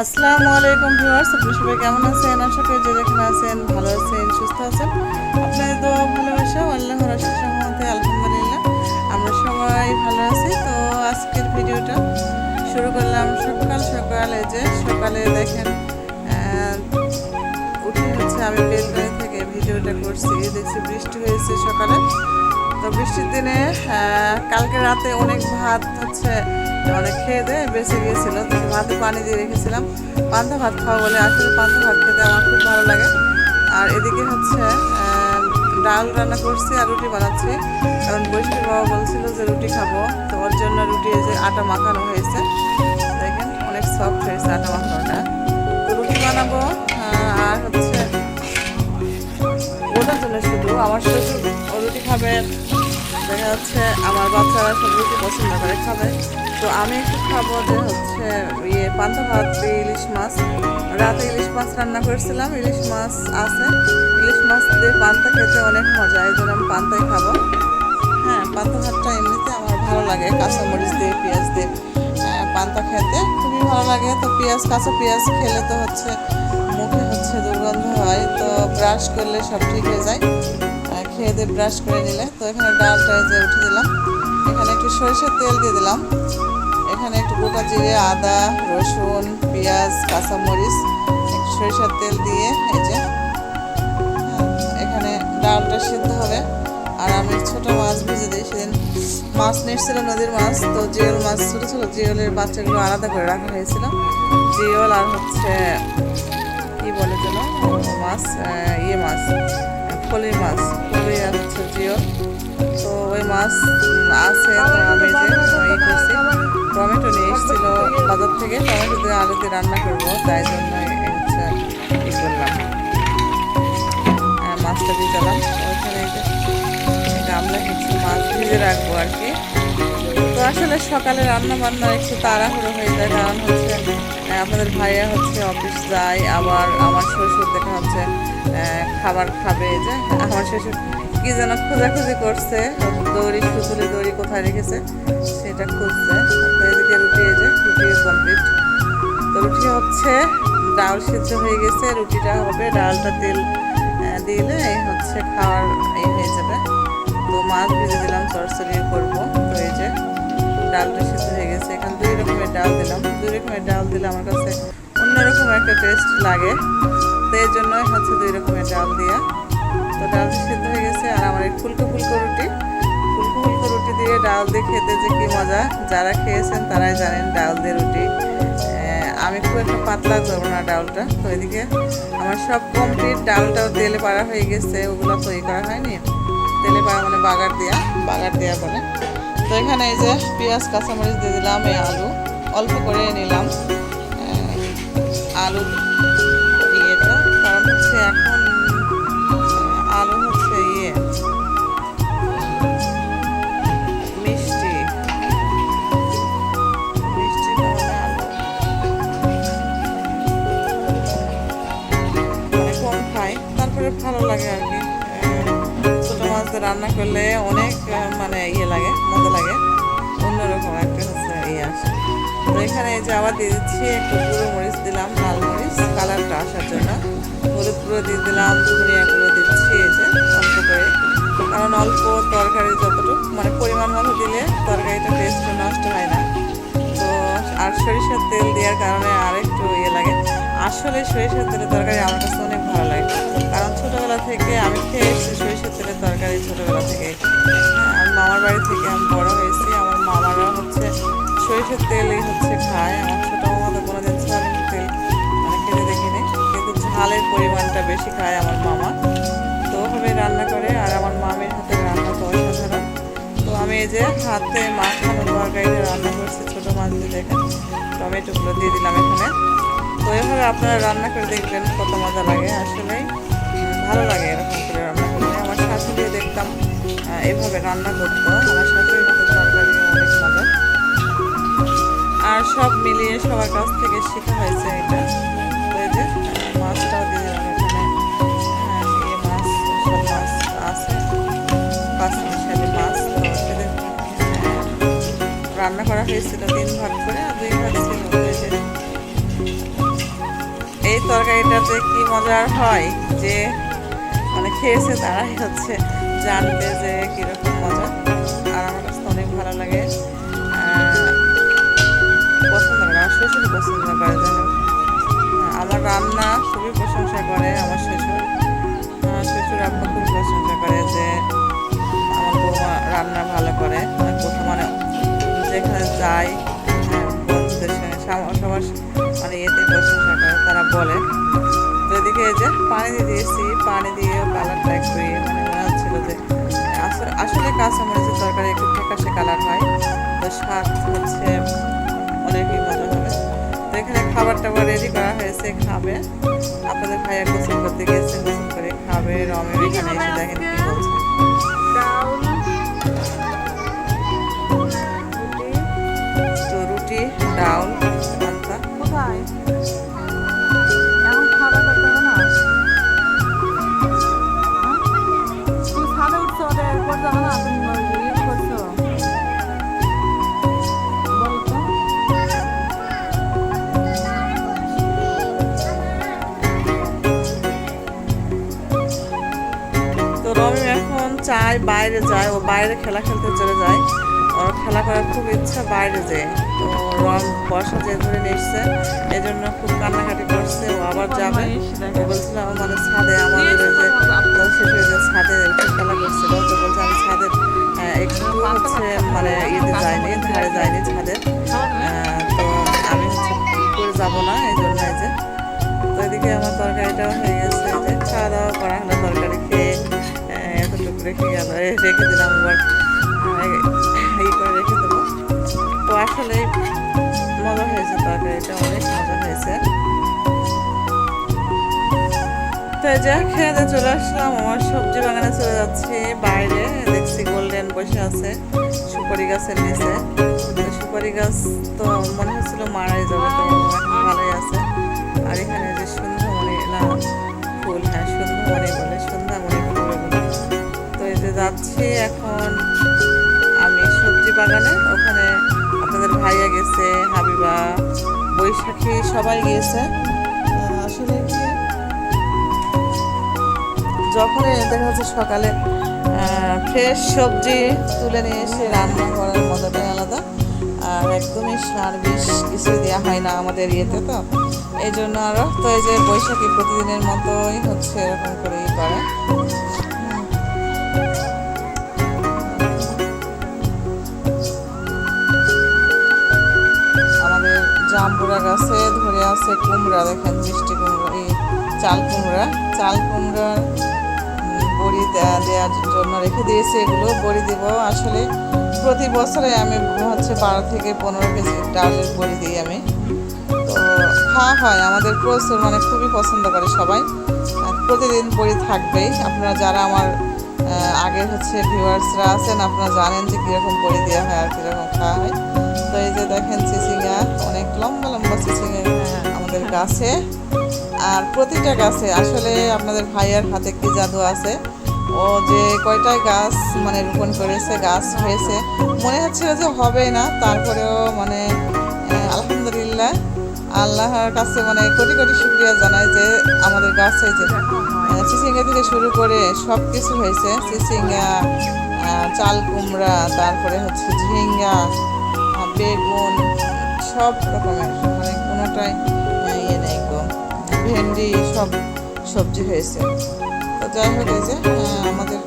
আসসালামু আলাইকুম ভিউয়ার্স আপনি সবাই কেমন আছেন? আশা করি যে যেখানে আছেন ভালো আছেন, সুস্থ আছেন। আপনাদের তো ভালোবাসা আল্লাহর আশিস রহমতে আলহামদুলিল্লাহ। আমরা সবাই ভালো আছি। তো আজকের ভিডিওটা শুরু করলাম সকাল সকালে যে সকালে দেখেন উঠে হচ্ছে আমি বেলকনি থেকে ভিডিওটা করছি। দেখছি বৃষ্টি হয়েছে সকালে। তো বৃষ্টির দিনে কালকে রাতে অনেক ভাত হচ্ছে অনেক খেয়ে দিয়ে বেঁচে গিয়েছিল, তো ভাতে পানি দিয়ে রেখেছিলাম। পান্তা ভাত খাওয়া বলে আসলে পান্তা ভাত খেতে আমার খুব ভালো লাগে। আর এদিকে হচ্ছে ডাল রান্না করছি আর রুটি বানাচ্ছি। কারণ বৈশাখী বাবা বলছিল যে রুটি খাব, তো ওর জন্য রুটি যে আটা মাখানো হয়েছে। দেখেন, অনেক সফট হয়েছে আটা মাখানোটা। তো রুটি বানাবো আর হচ্ছে ওটার জন্য শুধু, আমার শ্বশুর রুটি খাবে। দেখা যাচ্ছে আমার বাচ্চারা সব পছন্দ করে খাবে। তো আমি একটু খাব যে হচ্ছে ইয়ে পান্তা ভাত, ইলিশ মাছ। রাতে ইলিশ মাছ রান্না করেছিলাম, ইলিশ মাছ আছে। ইলিশ মাছ দিয়ে পান্তা খেতে অনেক মজা, এই জন্য আমি পান্তাই খাব। হ্যাঁ পান্তা ভাতটা এমনিতে আমার ভালো লাগে, কাঁচামরিচ দিয়ে, পেঁয়াজ দিয়ে পান্তা খেতে খুবই ভালো লাগে। তো পেঁয়াজ, কাঁচা পেঁয়াজ খেলে তো হচ্ছে মুখে হচ্ছে দুর্গন্ধ হয়, তো ব্রাশ করলে সব ঠিক হয়ে যায়। খেয়ে দিয়ে ব্রাশ করে নিলে। তো এখানে ডালটা যে উঠে দিলাম। এখানে একটু সরিষার তেল দিয়ে দিলাম। এখানে একটু গোটা জিরে আদা রসুন পেঁয়াজ কাঁচামরিচ একটু সরিষার তেল দিয়ে এই যে হ্যাঁ, এখানে ডালটা সিদ্ধ হবে। আর আমি ছোট মাছ ভেজে দিই। সেদিন মাছ নিচ্ছিল নদীর মাছ তো জিওল মাছ ছোটো ছোটো জিওলের বাচ্চাগুলো আলাদা করে রাখা হয়েছিল। জিওল আর হচ্ছে কি বলে যেন? মাছ ইয়ে মাছ। ফলি মাছ ফলি আর হচ্ছে জিওল তো ওই মাছ আছে তো আমি যে ই করছি। টমেটো নিয়ে এসেছিল বাজার থেকে। টমেটো দিয়ে আলু দিয়ে রান্না করব, তাই জন্য হচ্ছে ই করলাম। মাছটা ভিজালাম ওইখানে এই যে গামলা কিছু মাছ ভিজে রাখব আর কি। তো আসলে সকালে রান্না বান্না একটু তাড়াহুড়ো হয়ে যায়, কারণ হচ্ছে আহ, আমাদের ভাইয়া হচ্ছে অফিস যায় আবার আমার শ্বশুর দেখা হচ্ছে খাবার খাবে যে আমার শ্বশুর কি যেন খোঁজাখুঁজি করছে দড়ি সুতুলি দড়ি কোথায় রেখেছে সেটা খুঁজছে এদিকে রুটি এই যে রুটি কমপ্লিট তো রুটি হচ্ছে ডাল সিদ্ধ হয়ে গেছে রুটিটা হবে ডালটা তেল দিলে এই হচ্ছে খাওয়ার এই হয়ে যাবে। তো মাছ ভেজে দিলাম চরচড়ি করব। ডালটা সিদ্ধ হয়ে গেছে। এখানে দুই রকমের ডাল দিলাম। দুই রকমের ডাল দিলে আমার কাছে অন্যরকম একটা টেস্ট লাগে। তো এই জন্যই হচ্ছে দুই রকমের ডাল দিয়া। তো ডালটা সিদ্ধ হয়ে গেছে আর আমার এই ফুলকো ফুলকো রুটি। ফুলকো ফুলকো রুটি দিয়ে ডাল দিয়ে খেতে যে কি মজা। যারা খেয়েছেন তারাই জানেন ডাল দিয়ে রুটি। আমি খুব একটা পাতলা করব না ডালটা। তো এদিকে আমার সব কমপ্লিট ডালটাও তেলে পাড়া হয়ে গেছে। ওগুলো তৈরি করা হয়নি। তেলে পাড়া মানে বাগার দেওয়া বাগার দেওয়া বলে। এখানে এই যে পেঁয়াজ কাঁচামরিচ দিয়ে দিলাম এই আলু। অল্প করে নিলাম। আলু। রান্না করলে অনেক মানে ইয়ে লাগে, মজা লাগে। অন্যরকম একটা হচ্ছে ইয়ে আসে। তো এখানে যে আবার দিয়ে দিচ্ছি একটু গুঁড়ো মরিচ দিলাম, লাল মরিচ। কালারটা আসার জন্য হলুদ গুঁড়ো দিয়ে দিলাম, ধনিয়া গুঁড়ো দিচ্ছি এই যে অল্প করে। কারণ অল্প তরকারি যতটুকু মানে পরিমাণ মতো দিলে তরকারিটা টেস্ট নষ্ট হয় না। তো আর সরিষার তেল দেওয়ার কারণে আর একটু ইয়ে লাগে। আসলে সরিষার তেলের তরকারি আমার কাছে অনেক ভালো লাগে। ছোটোবেলা থেকে আমি খেয়ে এসেছি সরিষার তেলের তরকারি ছোটোবেলা থেকে। হ্যাঁ, আমি মামার বাড়ি থেকে আমি বড় হয়েছি। আমার মামারা হচ্ছে সরিষার তেলই হচ্ছে খায়। আমার ছোটো মামা কোনো দিন সয়াবিন তেল মানে খেতে দেখিনি কিন্তু ঝালের পরিমাণটা বেশি খায় আমার মামা। তো ওভাবে রান্না করে আর আমার মামের হাতে রান্না তো অসাধারণ তো আমি এই যে হাতে মাখানো তরকারিটা রান্না করছি ছোটো মাছ দিয়ে দেখেন টমেটোগুলো দিয়ে দিলাম এখানে। তো এভাবে আপনারা রান্না করে দেখবেন কত মজা লাগে। আসলেই ভালো লাগে এরকম করে রান্না করলে আমার শাশুড়িও দেখতাম এভাবে রান্না করতো। আমার শাশুড়ির হাতে তরকারি অনেক মজা। আর সব মিলিয়ে সবার কাছ থেকে শেখা হয়েছে এটা। মাছটাও দিয়ে আহ, রান্না করা হয়েছিল তিন ভাগ করে আর দুই ভাগ ছিল যে। তরকারিটাতে কি মজার হয়? যে খেয়েছে তারাই হচ্ছে জানবে যে কীরকম মজা। আর আমার কাছে অনেক ভালো লাগে। পছন্দ করে আমার শ্বশুর পছন্দ করে যেন আমার রান্না খুবই প্রশংসা করে আমার শ্বশুর। আমার শ্বশুর আব্বা খুবই প্রশংসা করে যে আমার বৌমা রান্না ভালো করে। মানে কোথাও মানে যেখানে যাই হ্যাঁ, বন্ধুদের সঙ্গে সবার মানে এতে প্রশংসা করে তারা বলে। তো এদিকে এই যে পানি দিয়ে দিয়েছি পানি দিয়ে কালারটা একটু মানে মনে হচ্ছিল যে আসলে আসলে কাঁচামরিচের তরকারি একটু ফেকাশে কালার হয় তো স্বাদ হচ্ছে অনেকই মজা হবে। তো এখানে খাবার টাবার রেডি করা হয়েছে খাবে। আপনাদের ভাইয়া গোসল করতে গিয়েছে গোসল করে খাবে রমের এখানে এসে দেখেন কি বলছে। তো রুটি ডাউল বাইরে যায়, ও বাইরে খেলা খেলতে চলে যায়। ওর খেলা করার খুব ইচ্ছা বাইরে যায় তো রম বর্ষা যে ধরে নিচ্ছে এই জন্য খুব কান্নাকাটি করছে, ও আবার যাবে। ও বলছিল মানে ছাদে আমাদের যে ছাদে খেলা করছিল তো বলছে, আমি ছাদের একটু হচ্ছে মানে ইয়েতে যায়নি ধারে যায়নি ছাদের তো আমি হচ্ছে করে যাব না, এই জন্য যে। তো এদিকে আমার তরকারিটাও হয়ে গেছে যে। খাওয়া দাওয়া করা হলো তরকারি। রেখে গেল। রেখে দিলাম আবার ই করে রেখে দেবো। তো আসলে মজা হয়েছে তরকারিটা অনেক মজা হয়েছে। তো এই যে খেয়ে চলে আসলাম, আমার সবজি বাগানে চলে যাচ্ছি, বাইরে দেখছি গোল্ডেন বসে আছে, সুপারি গাছের নিচে সুপারি গাছ তো মনে হচ্ছিল মারাই যাবে, তো ভালোই আছে। আর এখানে যে সন্ধ্যামণি না ফুল হ্যাঁ সন্ধ্যামণি বলে সন্ধ্যামণি যাচ্ছি এখন আমি সবজি বাগানে। ওখানে আপনাদের ভাইয়া গেছে, হাবিবা, বৈশাখী, সবাই গিয়েছে। আসলে কি? যখনই দেখা যাচ্ছে সকালে ফ্রেশ সবজি তুলে নিয়ে এসে রান্না করার মজাটাই আলাদা। আর একদমই সার বিষ কিছু দেওয়া হয় না আমাদের ইয়েতে তো। এই জন্য আরও তো এই যে বৈশাখী প্রতিদিনের মতোই হচ্ছে এরকম করেই করে। জাম্বুরা গাছে ধরে আছে কুমড়া, দেখেন মিষ্টি কুমড়া, এই চাল কুমড়া। চাল কুমড়ার বড়ি দেওয়ার জন্য রেখে দিয়েছি এগুলো। বড়ি দিব আসলে প্রতি বছরে আমি হচ্ছে বারো থেকে পনেরো কেজি ডালের বড়ি দিই আমি। তো খাওয়া হয়, আমাদের প্রচুর মানে খুবই পছন্দ করে সবাই। প্রতিদিন বড়ি থাকবেই। আপনারা যারা আমার আগের হচ্ছে ভিউয়ার্সরা আছেন, আপনারা জানেন যে কীরকম বড়ি দেওয়া হয় আর কীরকম খাওয়া হয়। তো এই যে দেখেন চিচিঙ্গা লম্বা লম্বা চিচিঙ্গা আমাদের গাছে। আর প্রতিটা গাছে, আসলে আপনাদের ভাইয়ার হাতে কি জাদু আছে। ও যে কয়টায় গাছ মানে রোপণ করেছে, গাছ হয়েছে, মনে হচ্ছিল যে হবে না। তারপরেও মানে আলহামদুলিল্লাহ, আল্লাহর কাছে মানে কোটি কোটি শুক্রিয়া জানাই যে আমাদের গাছে যে চিচিঙ্গা থেকে শুরু করে সব কিছু হয়েছে চিচিঙ্গা চাল কুমড়া, তারপরে হচ্ছে ঝিঙ্গা বেগুন সব রকমের মানে কোনোটাই ইয়ে নেই গো। ভেন্ডি, সব সবজি হয়েছে। তো যাই হোক যে আমাদের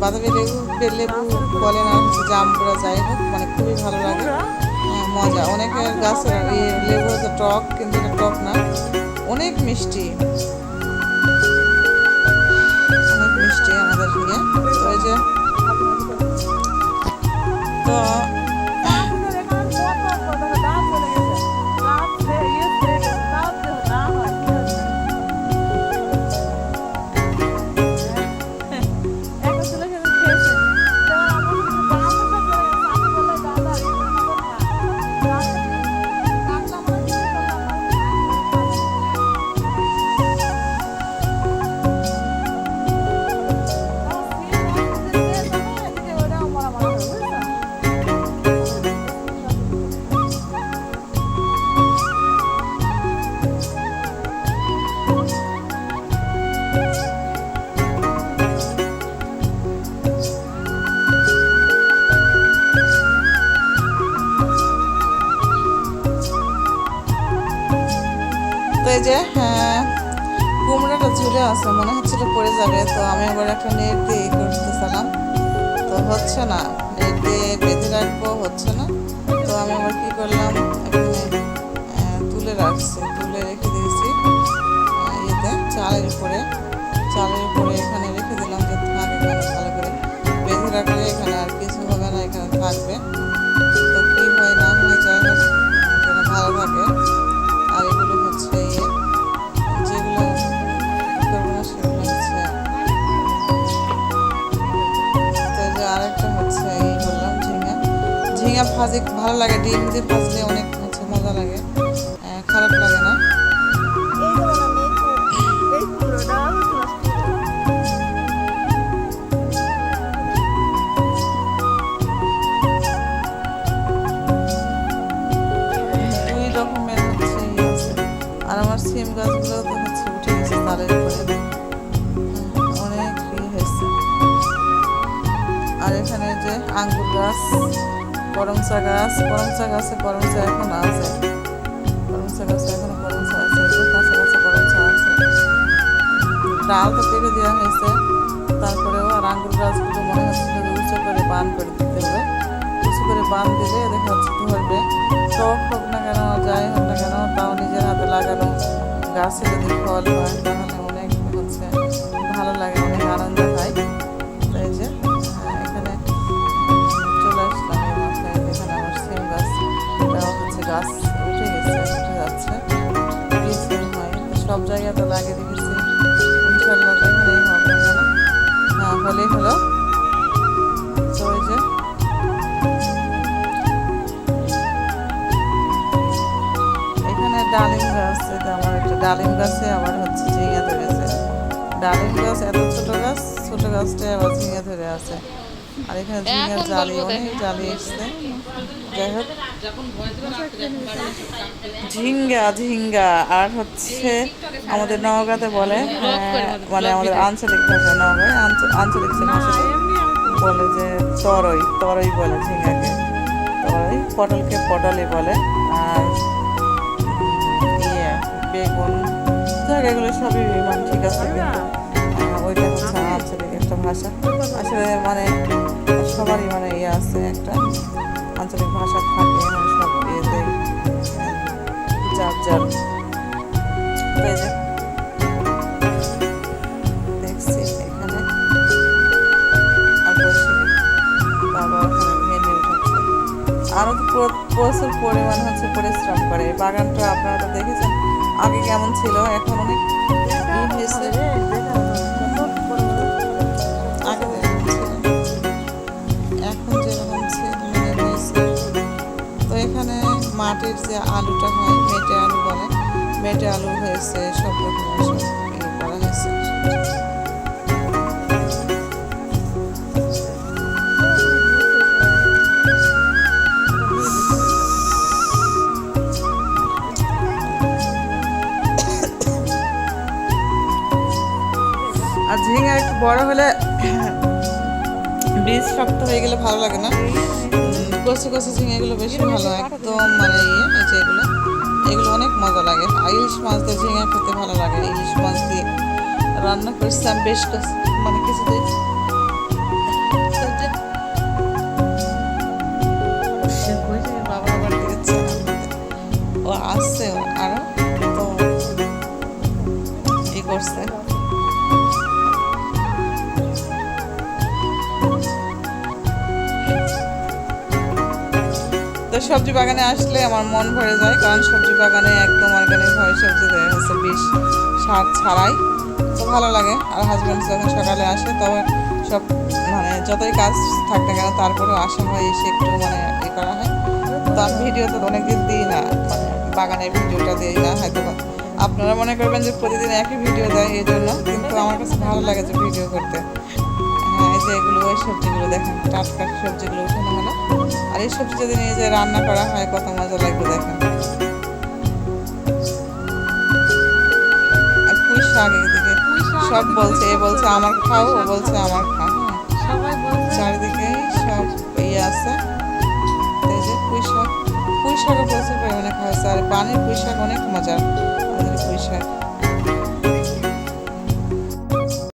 বাদামি লেবু লেবু বলে না হচ্ছে জামপুরা যাই হোক মানে খুবই ভালো লাগে। মজা। অনেকের গাছের ইয়ে লেবু হচ্ছে টক, কিন্তু এটা টক না। অনেক মিষ্টি। অনেক মিষ্টি আমাদের ইয়ে এই যে, তো যাবে তো আমি আবার একটা নেট দিয়ে করতে করতেছিলাম। তো হচ্ছে না, নেট দিয়ে বেঁধে রাখব, হচ্ছে না। তো আমি আবার কী করলাম তুলে রাখছি, তুলে রেখে দিয়েছি ইয়েতে, চালের উপরে। ভাজি ভালো লাগে ডিম দিয়ে ভাজলে অনেক মজা লাগে। খারাপ লাগে। করমচা গাছে করমচা এখন আছে। করমচা গাছে এখনও করমচা আছে কাঁচা কাঁচা করমচা আছে। ডাল তো কেটে দেওয়া হয়েছে, তারপরেও আর আঙ্গুর গাছগুলো মনে হচ্ছে উঁচু করে বান করে দিতে হবে। উঁচু করে বান দিলে দেখা যাচ্ছে ধরবে। শখ হোক না কেন, যাই হোক না কেন, তাও নিজের হাতে লাগানো গাছে যদি ফল হয়, তাহলে অনেক হচ্ছে, ভালো লাগে, অনেক আনন্দ গাছ উঠে গেছে উঠে যাচ্ছে। তো সব জায়গাতে লাগিয়ে রেখেছি ইনশাল্লাহ যেখানেই হবে না? হলেই হলো তো ওই যে এখানে ডালিম গাছ এটা আমার একটা ডালিম গাছে আবার হচ্ছে ঝিঙে ধরেছে ডালিম গাছ এত ছোট গাছ ছোট গাছটায় আবার ঝিঙে ধরে আছে। আর এখানে ঝিঙের জালি অনেক জালি এসছে। যাই হোক। ঝিঙ্গা ঝিঙ্গা। আর হচ্ছে আমাদের নওগাঁতে বলে আহ, মানে আমাদের আঞ্চলিক ভাষা নওগাঁয় আঞ্চলিক ভাষাতে বলে যে তরই তরই বলে ঝিঙ্গাকে। তরই পটলকে পটলই বলে। আর ইয়ে বেগুন যাক এগুলো সবই মানে ঠিক আছে কিন্তু ওইটা হচ্ছে আঞ্চলিক একটা ভাষা। আসলে মানে সবারই মানে ইয়ে আছে একটা। আঞ্চলিক ভাষা থাকে মানে সব ইয়েতে যার যার তো দেখছি এখানে। বাবা উঠাচ্ছে আরও তো প্রচুর পরিমাণ হচ্ছে পরিশ্রম করে। বাগানটা আপনারা দেখেছেন, আগে কেমন ছিল, এখন অনেক হয়েছে এখন যেরকম ছিল। এখানে মাটির যে আলুটা হয়, মেটে আলু বলে, মেটে আলু হয়েছে, সব ইয়ে হয়েছে। আর ঝিঙা একটু বড় হলে বীজ শক্ত হয়ে গেলে ভালো লাগে না। উম, কচি কচি ঝিঙে এগুলো বেশি ভালো একদম মানে ইয়ে এই এগুলো এগুলো অনেক মজা লাগে। ইলিশ মাছ দিয়ে ঝিঙা খেতে ভালো লাগে ইলিশ মাছ দিয়ে রান্না করছিলাম বেশ মানে তো আবার দিচ্ছে ও আসছে আরও তো ই করছে। সবজি বাগানে আসলে আমার মন ভরে যায়, কারণ সবজি বাগানে একদম অর্গানিক ভাবে সবজি দেওয়া হচ্ছে বিষ, সার ছাড়াই। তো ভালো লাগে। আর হাজব্যান্ড যখন সকালে আসে, তবে সব মানে যতই কাজ থাক না কেন, তারপরেও আসা হয় এসে একটু মানে ই করা হয়। তো আমি ভিডিও তো অনেকদিন দিই না মানে বাগানের ভিডিওটা দিই না হয়তো আপনারা মনে করবেন যে প্রতিদিন একই ভিডিও দেয়, এই জন্য। কিন্তু আমার কাছে ভালো লাগে যে ভিডিও করতে। এই সবজিগুলো দেখেন টাটকা সবজিগুলো উঠানো হলো আর এই সবজি যদি নিয়ে যে রান্না করা হয় কত মজা লাগবে দেখেন। আর পুঁই শাক এদিকে সব বলছে এ বলছে আমার খাও ও বলছে আমার খা। সবাই বলছে। চারিদিকে সব ইয়ে আছে। এই যে পুঁই শাক পুঁই শাকও প্রচুর পরিমাণে খাওয়া হচ্ছে আর পানির পুঁই শাক অনেক মজার।